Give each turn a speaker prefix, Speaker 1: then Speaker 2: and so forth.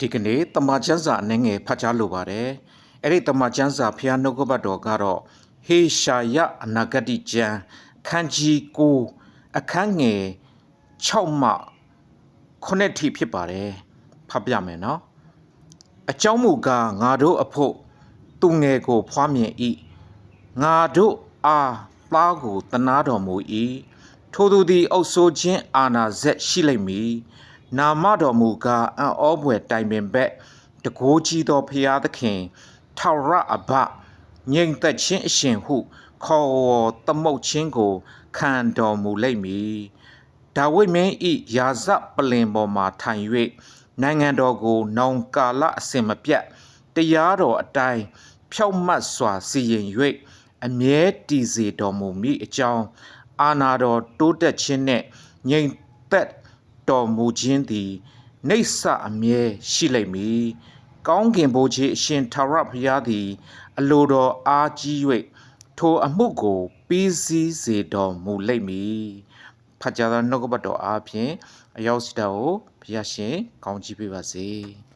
Speaker 1: ဒီကနေ့တမန်ကျမ်းစာအနှဲငယ်ဖတ်ကြားလိုပါတယ်အဲ့ဒီတမန်ကျမ်းစာဖျားနှုတ်ကပတ်တော်ကတော့ဟေရှာယအနာဂတိကျမ်းခန်းကြီးကိုအခန်းငယ်6မှ9ထိဖြစ်ပါတယ်ဖတ်ပြမယ်နော်အကြောင်းမူကားငါတို့အဖို့သူငယ်ကိုဖွားမြင်၏ငါတို့အားသားကိုတနာတော်မူ၏ထိုသူသည်အုပ်ဆိုးခြင်းအာနာဇက်ရှိလိမ့်မည် နာမတော်မူကားအံ့ဩဖွယ်တိုင်ပင်ဘက်တကိုးကြီးသောဖျားသခင်ထာဝရအဘငြိမ်သက်ခြင်းအရှင်ဟု ခေါ်ဝေါ်သမုတ်ခြင်းကို ခံတော်မူလိမ့်မည်ဒါဝိမင်းဤယာဇပလင်ပေါ်မှထိုင်၍နိုင်ငံတော်ကိုနောင်ကာလအစဉ်မပြတ်တရားတော်အတိုင်းဖြောက်မတ်စွာစီရင်၍အမြဲတည်စေတော်မူမည်အကြောင်းအာနာတော်တိုးတက်ခြင်းနှင့်ငြိမ်သက် တော်မူခြင်းသည်နေဆအမြဲရှိလိမ့်မည်ကောင်းကင်ဘိုးကြီးအရှင်ထာဝရဘုရားသည် အလိုတော်အားကြီး၍ထိုအမှုကိုပြီးစီးစေတော်မူလိမ့်မည်ဖတ်ကြားသောနှုတ်ကပတ်တော်အားဖြင့်အရောက်စတာကိုဘုရားရှင်ကောင်းချီးပေးပါစေ။